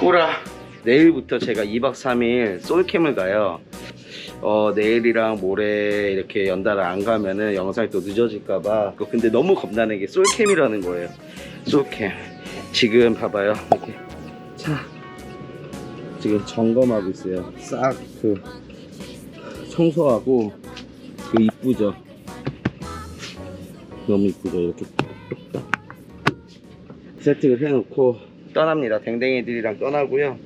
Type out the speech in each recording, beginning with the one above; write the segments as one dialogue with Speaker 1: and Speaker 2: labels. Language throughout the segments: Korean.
Speaker 1: 꾸라. 내일부터 제가 2박 3일 솔캠을 가요. 어 내일이랑 모레 이렇게 연달아 안 가면은 영상이 또 늦어질까봐 근데 너무 겁나는 게 솔캠이라는 거예요. 솔캠. 지금 봐봐요. 이렇게. 차 지금 점검하고 있어요. 싹 그 청소하고 그 이쁘죠? 너무 이쁘죠? 이렇게. 세팅을 해놓고 떠납니다. 댕댕이들이랑 떠나고요.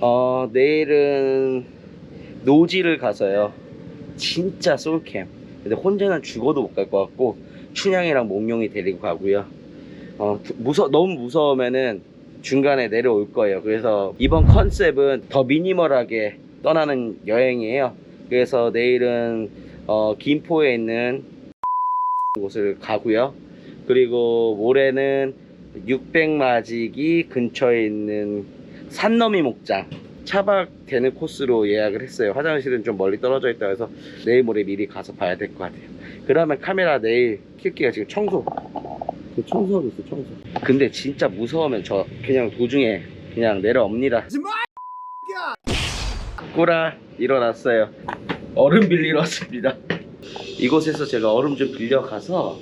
Speaker 1: 어 내일은 노지를 가서요. 진짜 솔캠. 근데 혼자는 죽어도 못 갈 것 같고 춘향이랑 몽룡이 데리고 가고요. 어 무서 너무 무서우면은 중간에 내려올 거예요. 그래서 이번 컨셉은 더 미니멀하게 떠나는 여행이에요. 그래서 내일은 어 김포에 있는 곳을 가고요. 그리고 모레는 600마지기 근처에 있는 산너미 목장 차박 되는 코스로 예약을 했어요. 화장실은 좀 멀리 떨어져 있다 해서 내일 모레 미리 가서 봐야 될 것 같아요. 그러면 카메라 내일 킬게요. 지금 청소. 그 청소하고 있어, 청소. 근데 진짜 무서우면 저 그냥 도중에 그냥 내려옵니다. 꾸라 일어났어요. 얼음 빌리러 왔습니다. 이곳에서 제가 얼음 좀 빌려가서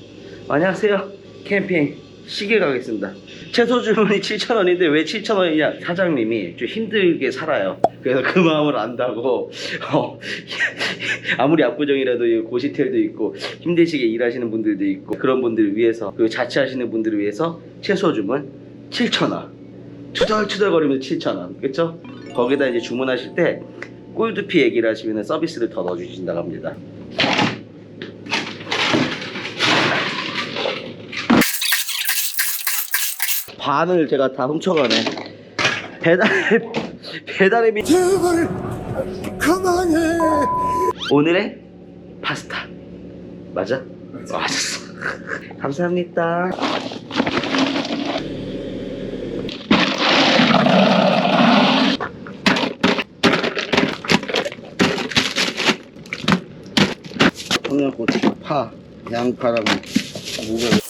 Speaker 1: 안녕하세요. 캠핑 시계 가겠습니다. 채소 주문이 7,000원인데 왜 7,000원이냐? 사장님이 좀 힘들게 살아요. 그래서 그 마음을 안다고 어, 아무리 압구정이라도 이 고시텔도 있고 힘드시게 일하시는 분들도 있고 그런 분들을 위해서 그 자취하시는 분들을 위해서 채소 주문 7,000원. 투덜투덜거리면서 7,000원. 그쵸? 거기다 이제 주문하실 때 꿀두피 얘기를 하시면 서비스를 더 넣어주신다고 합니다. 반을 제가 다 훔쳐가네. 배달, 배달의 미
Speaker 2: 제발 그만해.
Speaker 1: 오늘의 파스타. 맞아? 맞았어. 감사합니다. 청양고추, 파, 양파랑 무가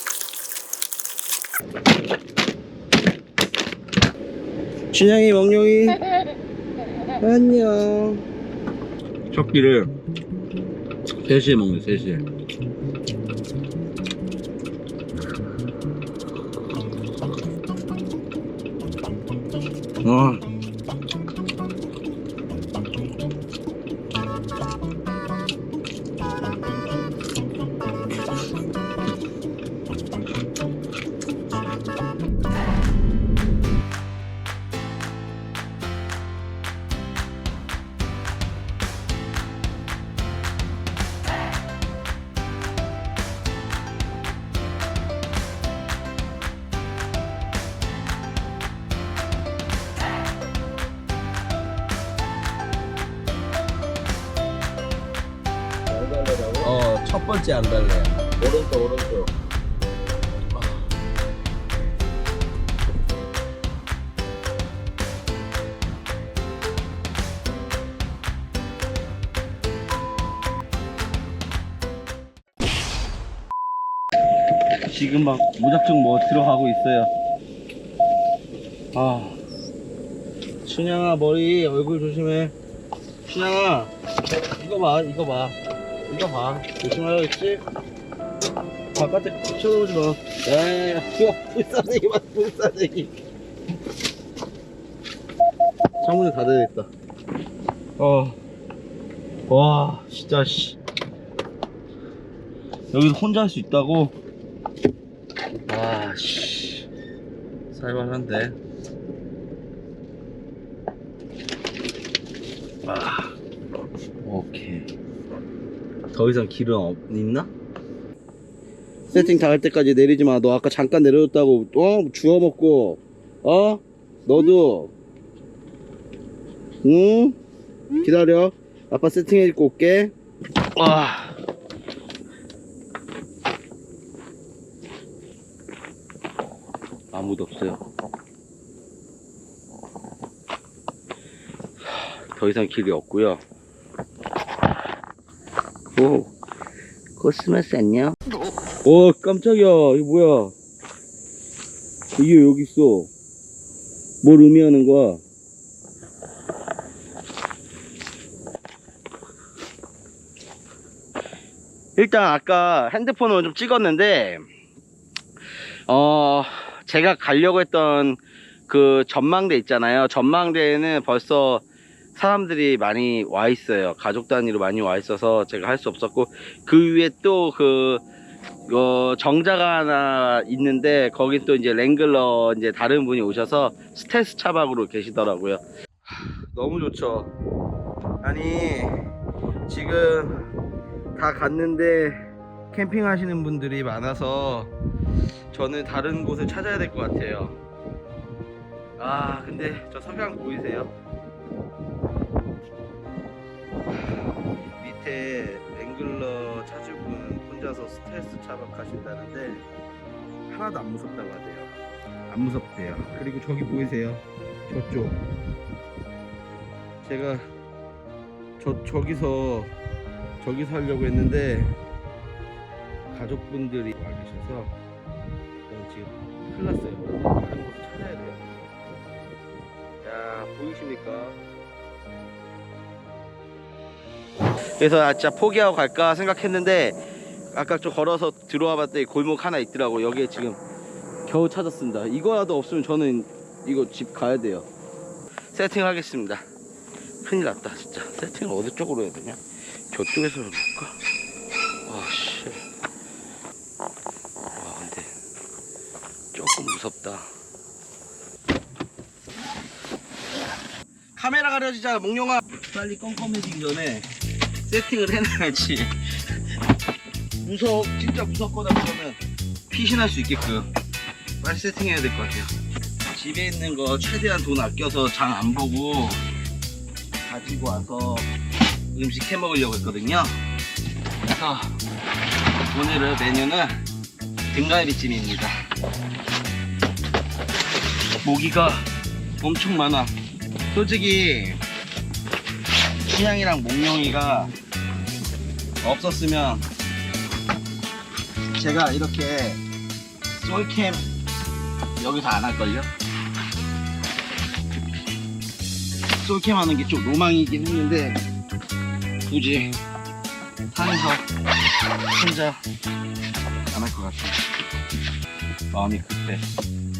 Speaker 1: 춘향이 멍룡이. 안녕. 첫 끼를 3시에 먹네 3시에. 와 첫 번째 안 달래. 오른쪽, 오른쪽. 지금 막 무작정 뭐 들어가고 있어요. 아. 춘향아, 머리, 얼굴 조심해. 춘향아, 이거 봐, 이거 봐. 봐. 조심하라 했지? 바깥에 쳐다보지 마. 야야야, 이거 불사대기 봐, 불사대기. 창문을 닫아야겠다. 어. 와, 진짜, 씨. 여기서 혼자 할 수 있다고? 아, 씨. 살벌한데. 아, 오케이. 더 이상 길은 없, 있나? 세팅 다 할 때까지 내리지 마. 너 아까 잠깐 내려줬다고, 어? 주워 먹고, 어? 너도. 응? 기다려. 아빠 세팅해 입고 올게. 와. 아무도 없어요. 더 이상 길이 없고요. 오, 코스모스 안녕. 오, 깜짝이야. 이거 뭐야? 이게 여기 있어. 뭘 의미하는 거야? 일단 아까 핸드폰으로 좀 찍었는데 어 제가 가려고 했던 그 전망대 있잖아요 전망대에는 벌써 사람들이 많이 와 있어요. 가족 단위로 많이 와 있어서 제가 할 수 없었고 그 위에 또그 어, 정자가 하나 있는데 거기 또 이제 랭글러 이제 다른 분이 오셔서 스텔스 차박으로 계시더라고요. 너무 좋죠. 아니 지금 다 갔는데 캠핑 하시는 분들이 많아서 저는 다른 곳을 찾아야 될 것 같아요. 아 근데 저 석양 보이세요? 밑에 랭글러 찾을 분 혼자서 스트레스 차박 하신다는데 하나도 안 무섭다고 하대요. 안 무섭대요. 그리고 저기 보이세요? 저쪽. 제가 저 저기서 저기서 하려고 했는데 가족분들이 와 계셔서 지금 큰일 났어요. 다른 곳을 찾아야 돼요. 야 보이십니까? 그래서 아, 진짜 포기하고 갈까 생각했는데 아까 좀 걸어서 들어와 봤더니 골목 하나 있더라고. 여기에 지금 겨우 찾았습니다. 이거라도 없으면 저는 이거 집 가야 돼요. 세팅을 하겠습니다. 큰일 났다 진짜. 세팅을 어디 쪽으로 해야 되냐? 저쪽에서 해볼까? 와씨. 와 근데 조금 무섭다. 카메라 가려지잖아 몽룡아. 빨리 껌껌해지기 전에 세팅을 해놔야지. 무서워 진짜 무섭거나 그러면 피신할 수 있게끔 빨리 세팅해야 될 것 같아요. 집에 있는 거 최대한 돈 아껴서 장 안 보고 가지고 와서 음식 해 먹으려고 했거든요. 그래서 오늘의 메뉴는 등갈비찜입니다. 모기가 엄청 많아. 솔직히 신양이랑 몽룡이가 없었으면 제가 이렇게 솔캠 여기서 안 할걸요? 솔캠 하는 게 좀 로망이긴 했는데 굳이 산에서 혼자 안 할 것 같아요. 마음이 급해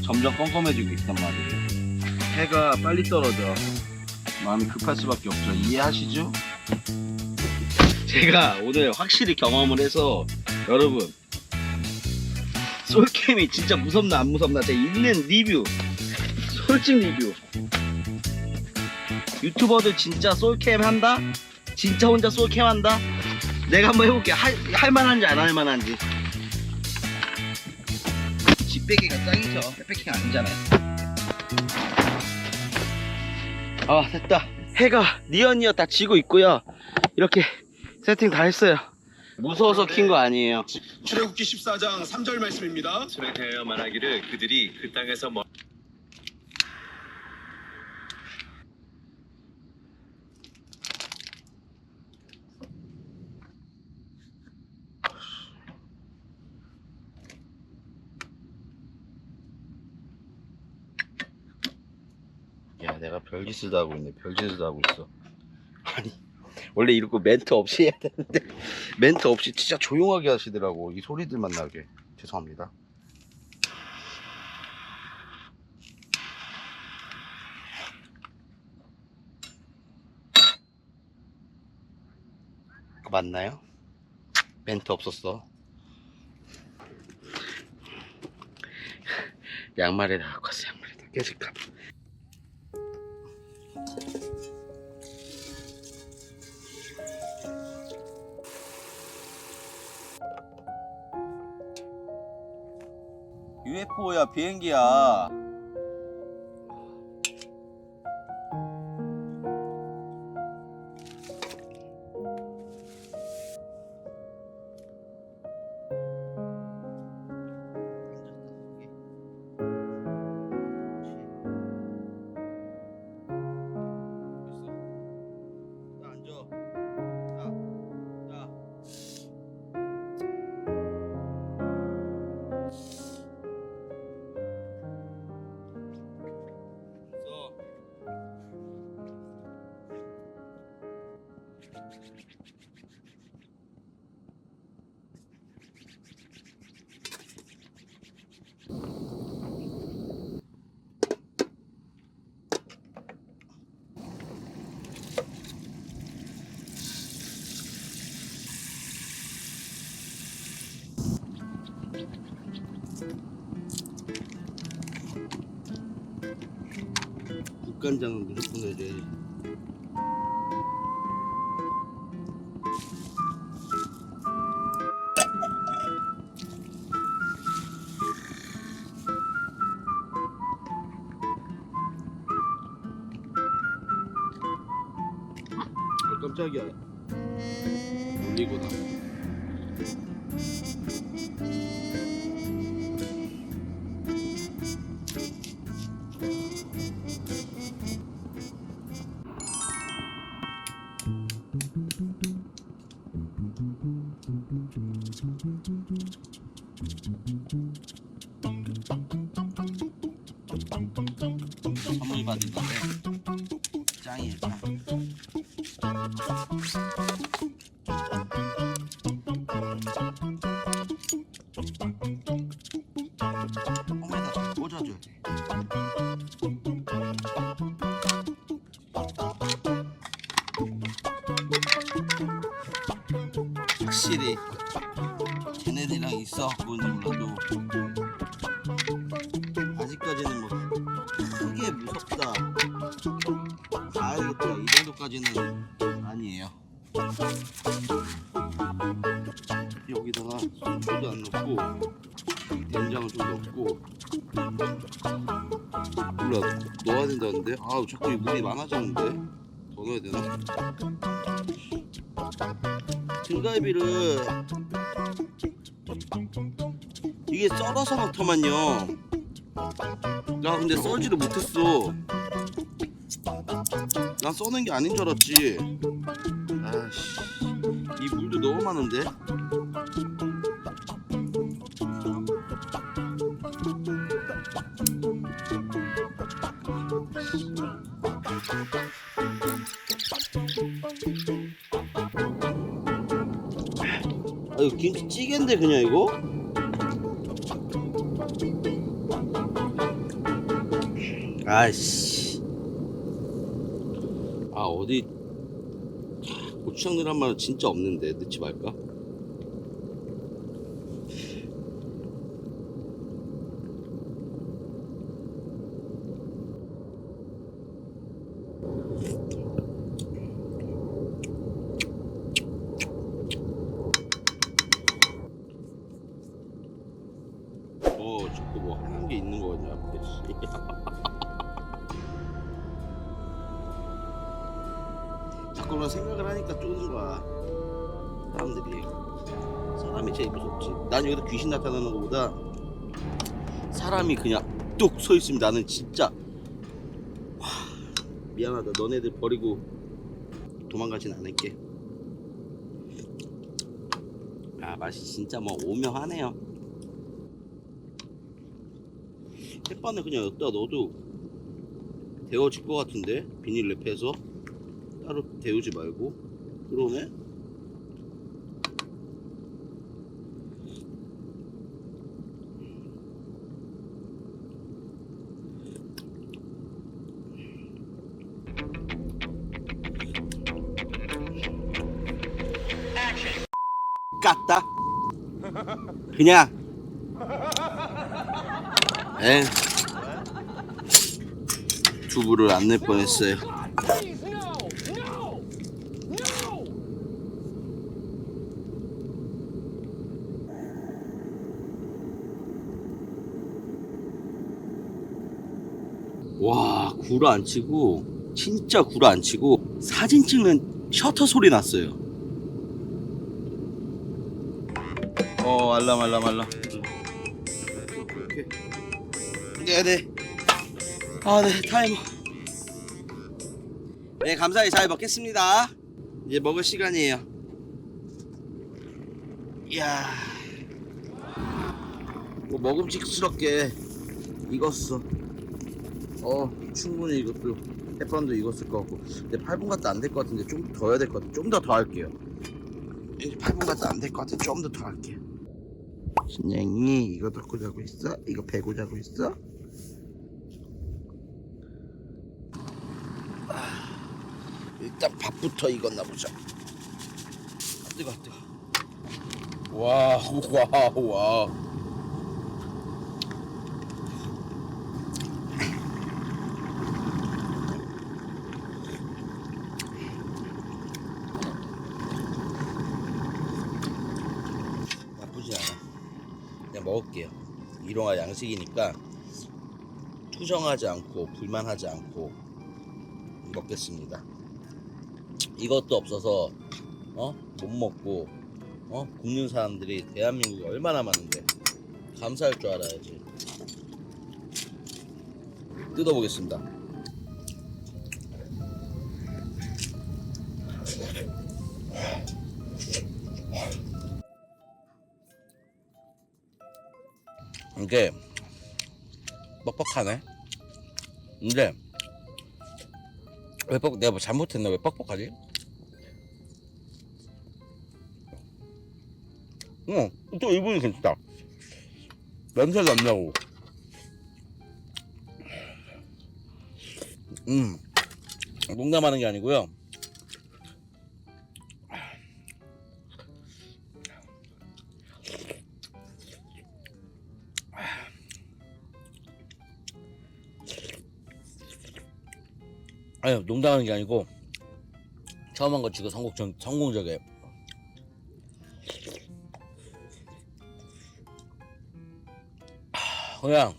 Speaker 1: 점점 껌껌해지고 있단 말이에요. 해가 빨리 떨어져 마음이 급할 수밖에 없죠 이해하시죠? 제가 오늘 확실히 경험을 해서 여러분 솔캠이 진짜 무섭나 안 무섭나 제가 있는 리뷰 솔직 리뷰 유튜버들 진짜 솔캠 한다? 진짜 혼자 솔캠 한다? 내가 한번 해볼게 할, 할만한지 안 할만한지 집배기가 짱이죠 백패킹 아니잖아요 아 됐다. 해가 니언니어 다 지고 있고요. 이렇게 세팅 다 했어요. 무서워서 킨 거 아니에요.
Speaker 2: 출애굽기 14장 3절 말씀입니다.
Speaker 3: 대하여 말하기를 그들이 그 땅에서 멀
Speaker 1: 내가 별짓을 다 하고 있네. 별짓을 다 하고 있어. 아니 원래 이렇게 멘트 없이 해야 되는데 멘트 없이 진짜 조용하게 하시더라고 이 소리들만 나게. 죄송합니다. 맞나요? 멘트 없었어? 양말에다 갖고 왔어 양말에다 깨질까 UFO야 비행기야 간장은 무조건 넣어야 돼. 아, 깜짝이야. 올리고 나. 확실히 걔네들이랑 있어. 뭔지 몰라도. 아직까지는 뭐 크게 무섭다. 알겠다. 이 정도까지는 아니에요. 여기다가 소주도 안 넣고 된장을 좀 넣고. 몰라. 넣어야 된다는데? 아우 자꾸 이 물이 많아졌는데? 더 넣어야 되나? 등갈비를 이게 썰어서 넣더만요. 나 근데 썰지를 못했어. 난 써는 게 아닌 줄 알았지. 아씨 이 물도 너무 많은데 김치찌개인데 그냥 이거? 아이씨 아 어디 고추장 넣으란 말 진짜 없는데 넣지 말까? 여기서 귀신 나타나는 것보다 사람이 그냥 뚝 서 있으면 나는 진짜 와, 미안하다. 너네들 버리고 도망가진 않을게. 아 맛이 진짜 뭐 오묘하네요. 햇반에 그냥 여기다 넣어도 데워질 것 같은데? 비닐 랩해서? 따로 데우지 말고. 그러네 그냥. 에 두부를 안 낼 뻔했어요. 와 구라 안 치고 진짜 구라 안 치고 사진 찍는 셔터 소리 났어요 어 알람 알람 알람 네네. 아네 타이머. 네 감사히 잘 먹겠습니다. 이제 먹을 시간이에요. 이야. 뭐 먹음직스럽게 익었어. 어 충분히 이것도 햇반도 익었을 것 같고. 근데 8분 같도 안 될 것 같은데 좀 더 해야 될 것 같아. 좀 더 더 할게요. 이제 8분 같도 안 될 것 같아. 좀 더 더 할게요 신양이 이거 넣고 자고 있어? 이거 베고 자고 있어? 아, 일단 밥부터 익었나 보자 아, 뜨거 뜨거 와 와 와 나쁘지 않아. 그냥 먹을게요. 일용할 양식이니까 투정하지 않고 불만하지 않고 먹겠습니다. 이것도 없어서 어? 못 먹고 어? 굶는 사람들이 대한민국에 얼마나 많은데 감사할 줄 알아야지. 뜯어보겠습니다. 이게 뻑뻑하네. 근데 왜 뻑? 내가 뭐 잘못했나? 왜 뻑뻑하지? 어, 또 이분이 괜찮다. 냄새도 안 나고. 음, 농담하는 게 아니고요. 아유 농담하는 게 아니고 처음 한 거 치고 성공 성공적이에요. 하, 그냥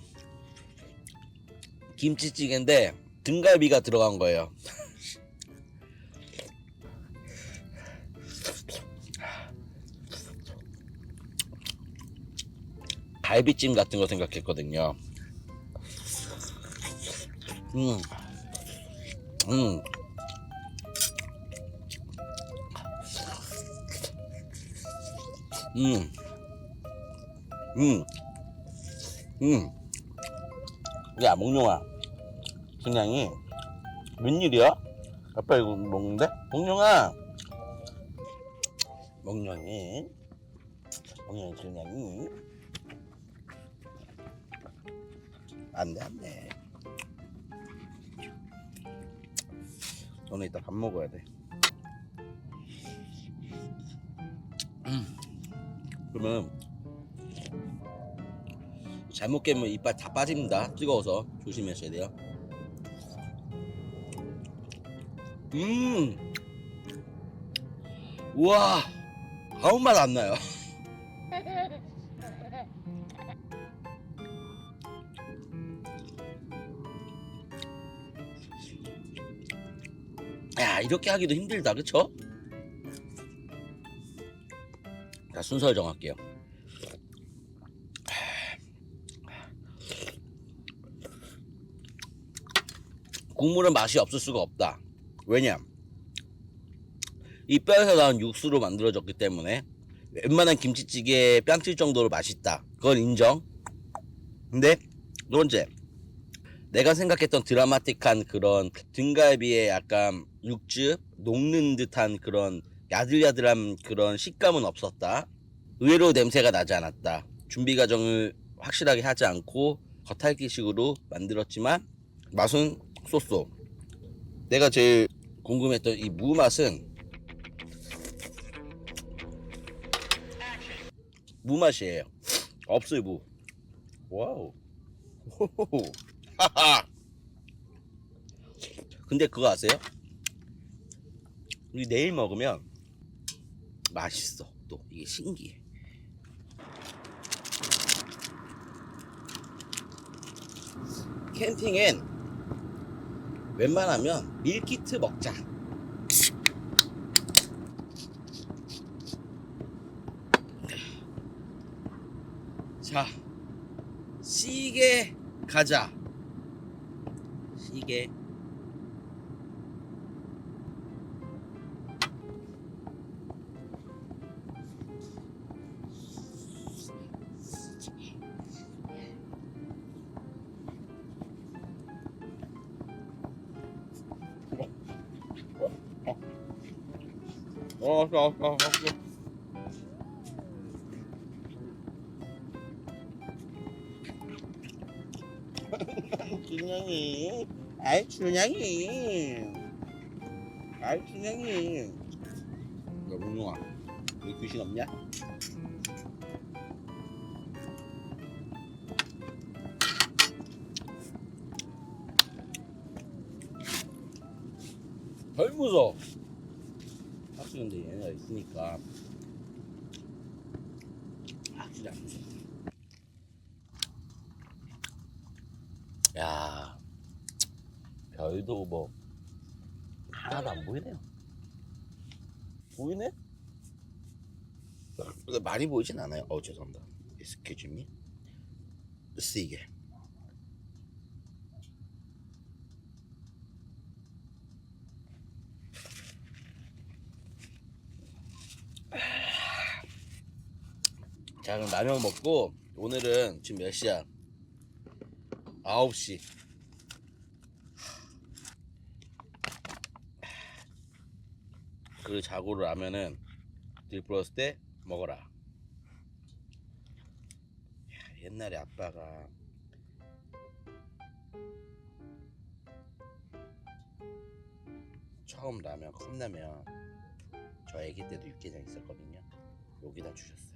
Speaker 1: 김치찌개인데 등갈비가 들어간 거예요. 갈비찜 같은 거 생각했거든요. 음. 음. 음. 음. 음. 야, 몽룡아. 그냥이 웬일이야? 아빠 이거 먹는데? 몽룡아. 몽룡이. 몽룡이 그냥이. 안 돼, 안 돼. 너는 이따 밥 먹어야 돼. 음. 그러면 잘못 깨면 이빨 다 빠집니다. 뜨거워서 조심하셔야 돼요. 음, 우와, 아무 맛 안 나요. 야 이렇게 하기도 힘들다. 그쵸? 자 순서를 정할게요. 국물은 맛이 없을 수가 없다. 왜냐? 이 뼈에서 나온 육수로 만들어졌기 때문에 웬만한 김치찌개에 뺨칠 정도로 맛있다. 그건 인정. 근데 두 번째 내가 생각했던 드라마틱한 그런 등갈비의 약간 육즙 녹는 듯한 그런 야들야들한 그런 식감은 없었다. 의외로 냄새가 나지 않았다. 준비 과정을 확실하게 하지 않고 겉핥기식으로 만들었지만 맛은 쏘쏘. 내가 제일 궁금했던 이 무 맛은 무 맛이에요. 없어요 무. 와우. 호호호. 하하. 근데 그거 아세요? 우리 내일 먹으면 맛있어. 또 이게 신기해. 캠핑엔 웬만하면 밀키트 먹자. 자, 시계 가자. 이게 어, 왔어, 어, 어. 아이 준영이, 아이 준영이. 너 문용아, 왜 귀신 없냐? 덜 무서워. 확실히 근데 얘네가 있으니까 확실히 안 무서워. 야, 별도 뭐 하나도 안 보이네요. 보이네? 많이 보이진 않아요. 어 죄송합니다. Excuse me. 쓰이게. 자 그럼 라면 먹고 오늘은 지금 몇 시야? 9시 그 자고를 라면은 들불었을 때 먹어라. 야, 옛날에 아빠가 처음 라면 컵라면 저 아기 때도 육개장 있었거든요. 여기다 주셨어요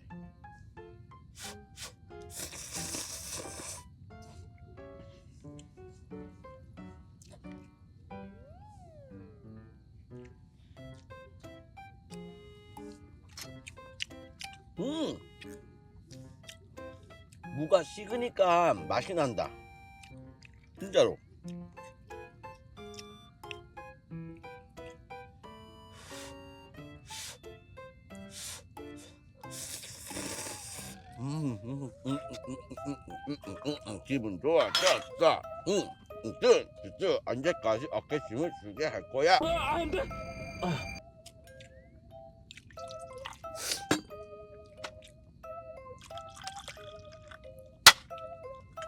Speaker 1: 음. 무가 식으니까 맛이 난다. 진짜로. 음, 음, 음, 음, 음, 음, 음, 음, 음, 음, 기분 좋아, 짜, 음, 음, 뜨, 뜨, 뜨, 언제까지 어깨춤을 추게 할 거야?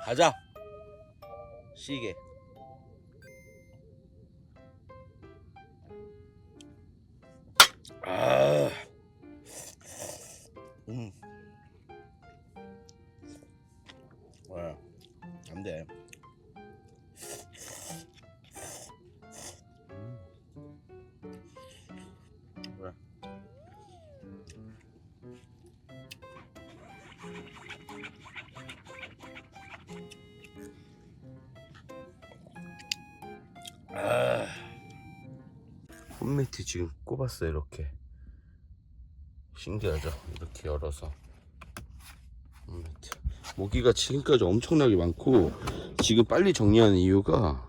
Speaker 1: 가자. 시계. 아. 음. 왜? 안 돼. 홈매트 지금 꼽았어요 이렇게. 신기하죠? 이렇게 열어서. 홈매트 모기가 지금까지 엄청나게 많고 지금 빨리 정리하는 이유가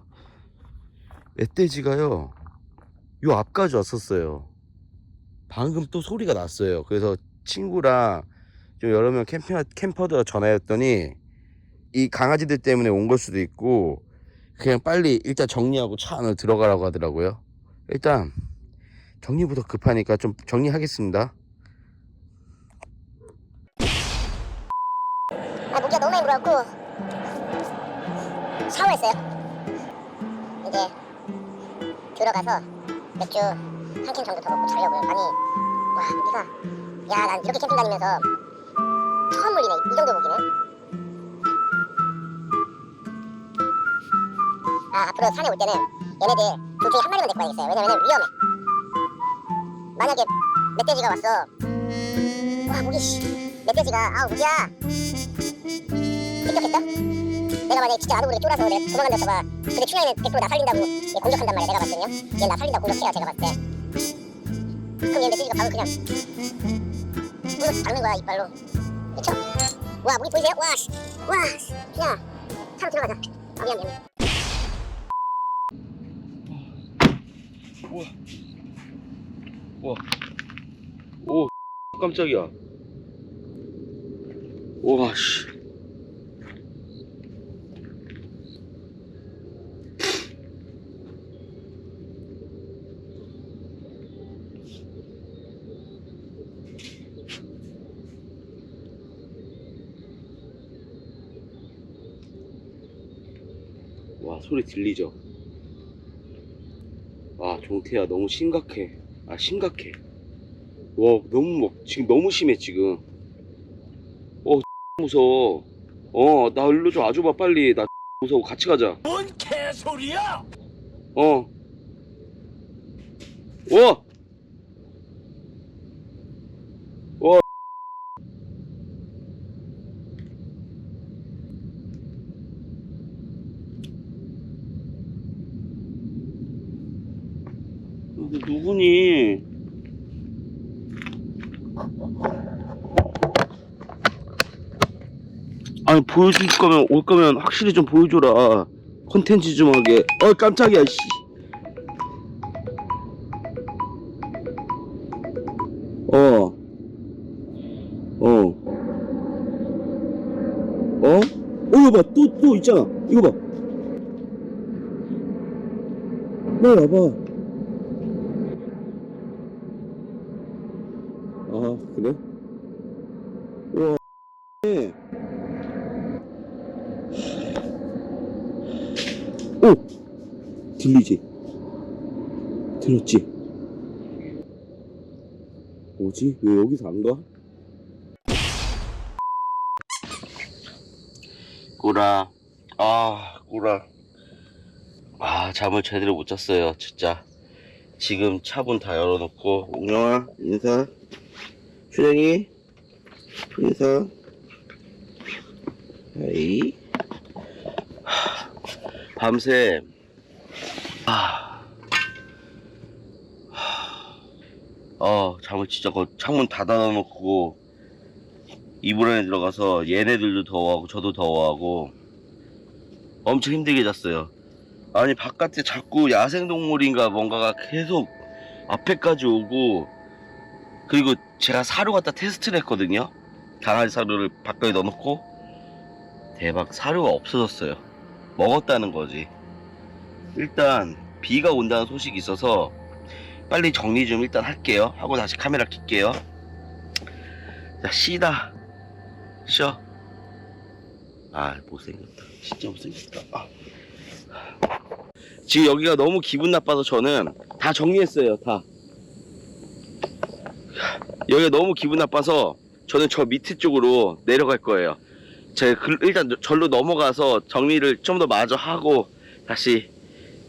Speaker 1: 멧돼지가요 요 앞까지 왔었어요. 방금 또 소리가 났어요. 그래서 친구랑 좀 여러 명 캠핑, 캠퍼들 전화했더니 이 강아지들 때문에 온 걸 수도 있고 그냥 빨리 일단 정리하고 차 안으로 들어가라고 하더라고요. 일단 정리부터 급하니까 좀 정리하겠습니다.
Speaker 4: 아, 모기가 너무 많이 물어갖고 샤워했어요. 이제 들어가서 맥주 한 캔 정도 더 먹고 자려고요. 아니, 와, 모기가 야, 난 이렇게 캠핑 다니면서 처음 물리네. 이 정도 모기는. 아, 앞으로 산에 올 때는 얘네들 둘 중에 한 마리만 데리고 가야겠어요. 왜냐면 위험해. 만약에 멧돼지가 왔어. 와, 모기 씨. 멧돼지가 아, 모기야. 삐쩍했다? 내가 만약에 진짜 나도 모르게 쫄아서 내가 도망간다서봐 근데 충현이는 100%나 살린다고 얘 공격한단 말이야 내가 봤을 때는요 얘나 살린다고 공격해요 제가 봤을 때 그럼 얘 멧돼지가 바로 그냥 물어 박는 거야 이빨로 그쵸? 와 무기 보이세요? 와 씨. 와 씨. 그냥 차로 들어가자 아 미안 미안
Speaker 1: 와, 오, 깜짝이야. 와, 씨. 와, 소리 들리죠? 와, 종태야, 너무 심각해. 아, 심각해. 와 너무 막 지금 너무 심해 지금 어 무서워 어 나 일로 좀 와줘봐 빨리 나 무서워 같이 가자
Speaker 2: 뭔 개소리야?
Speaker 1: 어 와! 와! 누구니? 아니 보여줄 거면 올 거면 확실히 좀 보여줘라 컨텐츠 좀 하게 어 깜짝이야 씨 어. 어. 어? 어, 이거 봐. 또, 또 있잖아. 이거 봐. 빨리 와봐. 아, 그래? 우와, 네. 오! 들리지? 들었지? 뭐지? 왜 여기서 안 가? 꾸라 아 꾸라 아 잠을 제대로 못 잤어요 진짜 지금 차문 다 열어놓고 웅영아 인사 춘영이 인사 하, 밤새 아 어, 잠을 진짜 거 창문 닫아놓고 이불 안에 들어가서 얘네들도 더워하고 저도 더워하고 엄청 힘들게 잤어요. 아니 바깥에 자꾸 야생동물인가 뭔가가 계속 앞에까지 오고 그리고 제가 사료 갖다 테스트를 했거든요. 강아지 사료를 바깥에 넣어놓고 대박 사료가 없어졌어요. 먹었다는 거지. 일단 비가 온다는 소식이 있어서 빨리 정리 좀 일단 할게요. 하고 다시 카메라 켤게요. 자, 쉬다. 쉬어. 아, 못생겼다. 진짜 못생겼다. 아. 지금 여기가 너무 기분 나빠서 저는 다 정리했어요. 다. 여기가 너무 기분 나빠서 저는 저 밑에 쪽으로 내려갈 거예요. 제가 그- 일단 절로 넘어가서 정리를 좀 더 마저 하고 다시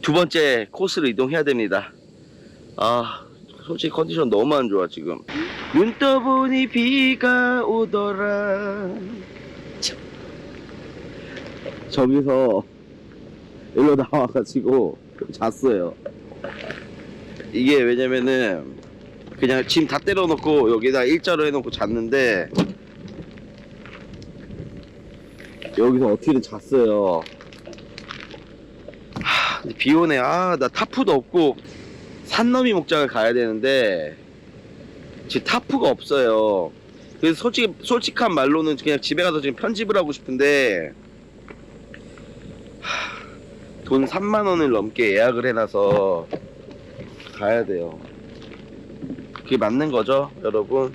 Speaker 1: 두 번째 코스로 이동해야 됩니다. 아 솔직히 컨디션 너무 안 좋아 지금 눈 떠보니 비가 오더라 참. 저기서 일로 나와가지고 잤어요 이게 왜냐면은 그냥 짐 다 때려놓고 여기다 일자로 해놓고 잤는데 여기서 어떻게든 잤어요 비 오네 아 나 타프도 없고 산너미 목장을 가야 되는데 지금 타프가 없어요. 그래서 솔직히 솔직한 말로는 그냥 집에 가서 지금 편집을 하고 싶은데 하, 돈 3만 원을 넘게 예약을 해놔서 가야 돼요. 그게 맞는 거죠, 여러분?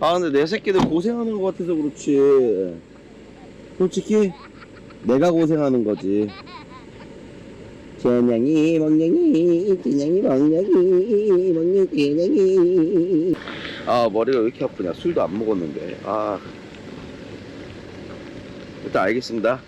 Speaker 1: 아 근데 내 새끼들 고생하는 것 같아서 그렇지. 솔직히 내가 고생하는 거지. 전냥이 먹냥이 진냥이 먹냥이 먹냥 진냥이. 아 머리가 왜 이렇게 아프냐. 술도 안 먹었는데. 아. 일단 알겠습니다